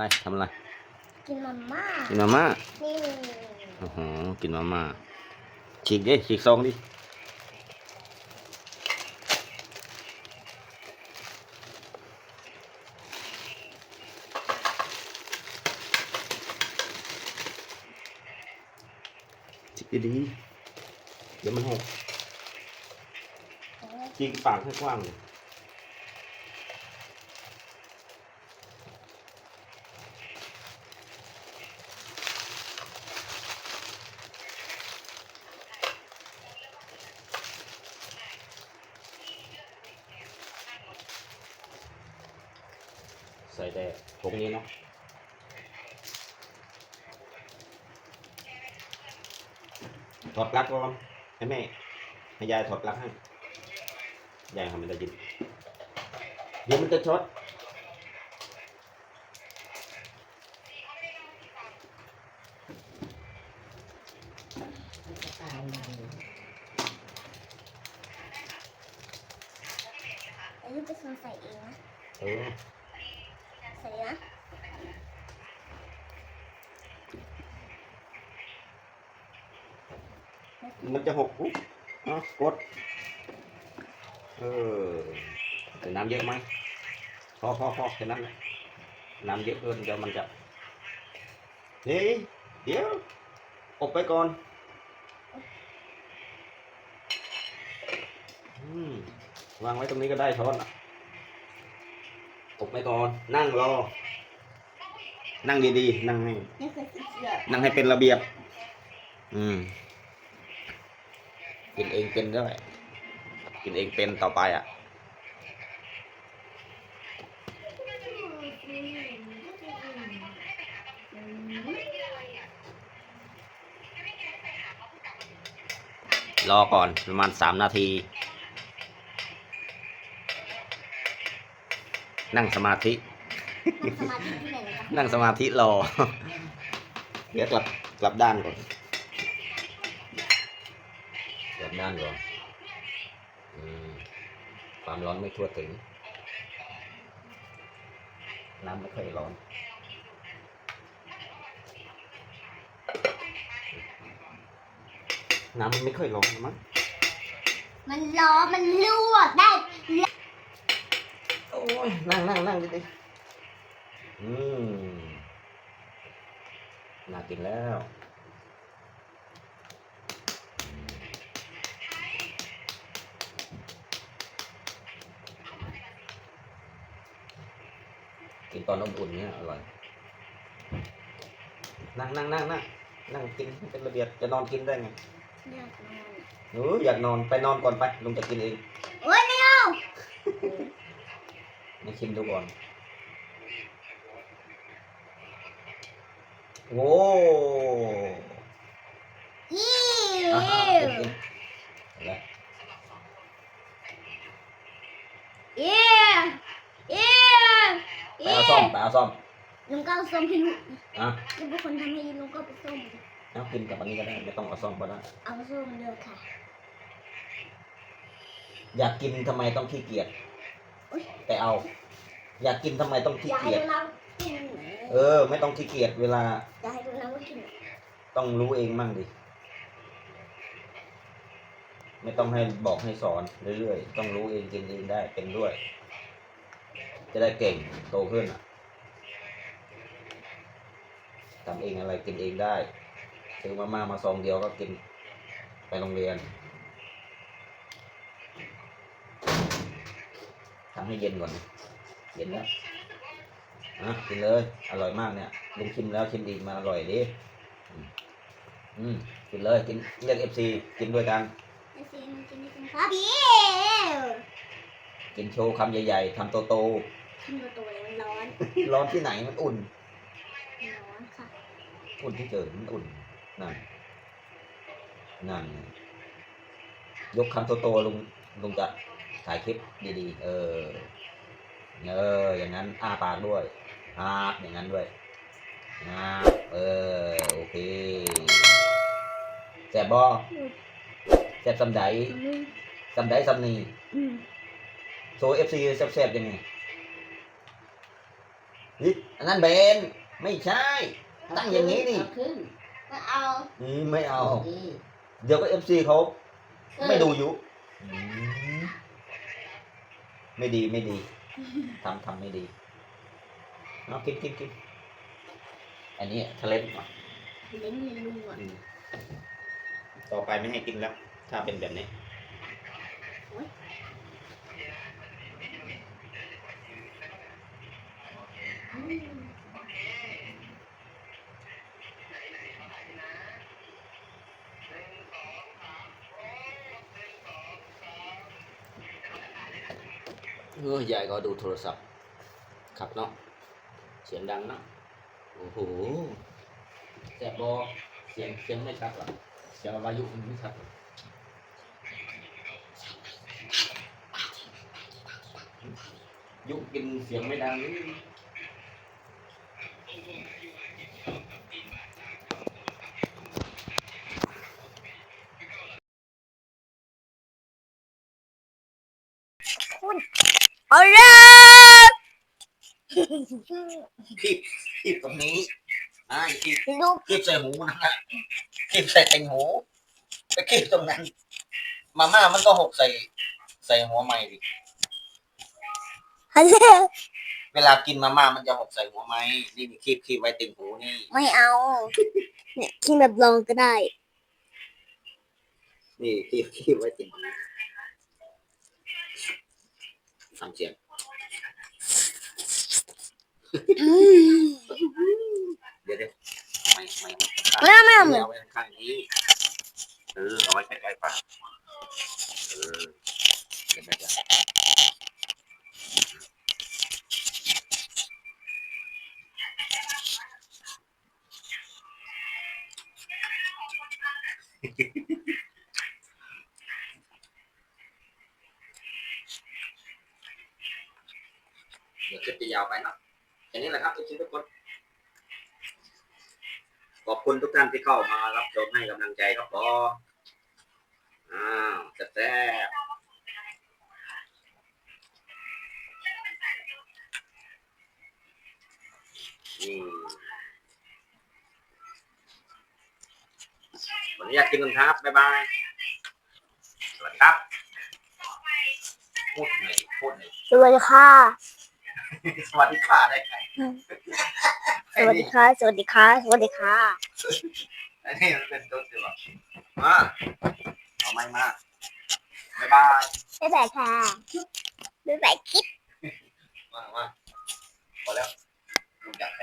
อะไรทำอะไร กินมาม่ากินมาม่านี่โอ้โหกินมาม่าฉีกดิฉีกซองดิฉีกดีๆเดี๋ยวมันหกฉีกปากให้กว้างเลย ส่แต่ตรงนี้เนาะถอดปลั๊กก่อนให้แม่ให้ยายถอดปลั๊กให้ยายทำไม่ได้ยินเดี๋ยวมันจะช็อตไอ้ลูกไปใส่เองนะเออ ใส่นะมันจะหกอุ๊ยอะกด เออแต่น้ำเยอะไหมพอพอพอแค่นั้นแหละน้ำเยอะเกินเดี๋ยวมันจะเฮ้ยเดี๋ยวอบไปก่อนอืมวางไว้ตรงนี้ก็ได้ช้อนอะ อบไปก่อน นั่งรอ นั่งดีๆ นั่งให้นี่คือสีเขียวนั่งให้เป็นระเบียบ อืม กินเองเป็นด้วยกินเองเป็นต่อไปอะ รอก่อนประมาณสามนาที นั่งสมาธินั่งสมาธิที่ไหนนะครับนั่งสมาธิรอ เดี๋ยวกลับกลับด้านก่อน กลับด้านก่อนอืมความร้อนไม่ทั่วถึง น้ำไม่ค่อยร้อน น้ำมันไม่ค่อยร้อนนะมั้ง มันร้อนมันลวกได้โอ้ ยนั่งนั่งนั่งดิดิอืมน่ากินแล้วกินตอนอุ่นๆเนี้ยอร่อย นั่งนั่งนั่งนั่งนั่งกินให้เป็นระเบียบจะนอนกินได้ไงอยากนอนหนูอยากนอนไปนอนก่อนไปลุงจะกินเองโอ๊ยไม่เอา มาชิมดูก่อนโอ้อิอะ้กินวกินเอาละอิ้วอิ้วไปเอาซ่อมไปเอาซ่อมลุงก็เอาส้มให้ลูกอะลุงเป็นคนทำให้ลุงก็ไปส้ม เอากินกับอันนี้ก็ได้ไม่ต้องเอาซ่อมก็ได้ เอาส้มเดียวค่ะ อยากกินทำไมต้องขี้เกียจ อุ๊ยแต่เอา อยากกินทำไมต้องขี้อยากให้เกียจ ดูน้ำกินเออ ไม่ต้องขี้เกียจเวลาอยากให้ดูน้ำว่ากินต้องรู้เองมั่งดิ ไม่ต้องให้บอกให้สอนเรื่อยๆ ต้องรู้เองกินเองได้เป็นด้วย จะได้เก่งโตขึ้นอะทำเองอะไรกินเองได้ซื้อมาม่ามาซองเดียวก็กิน ไปโรงเรียน ทำให้เย็นก่อนนะเย็นแล้วอะกินเลย อร่อยมากเนี่ยลุงชิมแล้วชิมดีมาอร่อยดิอืมกินเลยกินเรียกเอฟซีกินด้วยกันไอ้ซีมันกินได้กินครับพี่กินโชว์คำใหญ่ๆทำโตทำตัวตัวเลยมันร้อนๆร้อนที่ไหนมันอุ่นร้อนค่ะอุ่นที่เจอมันอุ่นนั่นนั่นยกคำโตๆลุงลุงจะ ถ่ายคลิปดีๆ เออ เออ อย่างนั้นอ้าปากด้วยอ้าอย่างนั้นด้วยอ้าเออ โอเคแสบบอแสบสำไดอืมสำไดสำนีอืมโชว์เอฟซีแซ่บๆยังไงเฮ้ยอันนั้นเบนไม่ใช่ ตั้งอย่างนี้นี่เขึ้นก็เอานี่ไม่เอาดีเดี๋ยวก็เอฟซีเขาไม่ดูอยุ ไม่ดีไม่ดีทำทำไม่ดีเอากินกินกินอันนี้ทะเลนก่อนเล่นให้ลุงก่อนอืมต่อไปไม่ให้กินแล้ว ถ้าเป็นแบบนี้ เออยายก็ดูโทรศัพท์ขับเนาะเสียงดังเนาะโอ้โหแสบบอเสียงเสียงไม่ชัดหรอเสียงวายุมันไม่ชัดยุกินเสียงไม่ดังนี่ เอาเลยคีบคีบตรงนี้อ่าคีบลูกคีบใส่หูนะฮะคีบใส่ติ่งหูไปคีบตรงนั้น มาม่ามันก็หกใส่ ใส่หัวไม้ดิฮัลโหลเวลากินมาม่ามันจะหกใส่หัวไม้นี่มีคีบคีบไว้ติ่งหูนี่ ไม่เอา เนี่ยกินแบบลองก็ได้ นี่คีบคีบไว้ติ่งหู ฟังเสียงเดี๋ยวเดี๋ยวไม่ไม่ไม่เอาไม่เอาเอาไว้ข้างๆนี้เออเอาไว้ใกล้ๆปากเออเดี๋ยวเดี๋ยวเดี๋ยว เดี๋ยวคลิปจะยาวไปเนาะแค่นี้แหละครับทุกทุกคนขอบคุณทุกท่านที่เข้ามารับชมให้กำลังใจครับผมอ้าวแซ่บวันนี้อยากกินกันครับบ๊ายบายสวัสดีครับพูดหน่อยพูดหน่อยสวัสดีค่ะ สวัสดีค่ะได้ไงสวัสดีค่ะ สวัสดีค่ะ สวัสดีค่ะ อันนี้มันเป็นต้นเดียวมาเอาไม่มาบ๊ายบายบ๊ายบายค่ะบ๊ายบายคิดมามาพอแล้วลุงอยากไป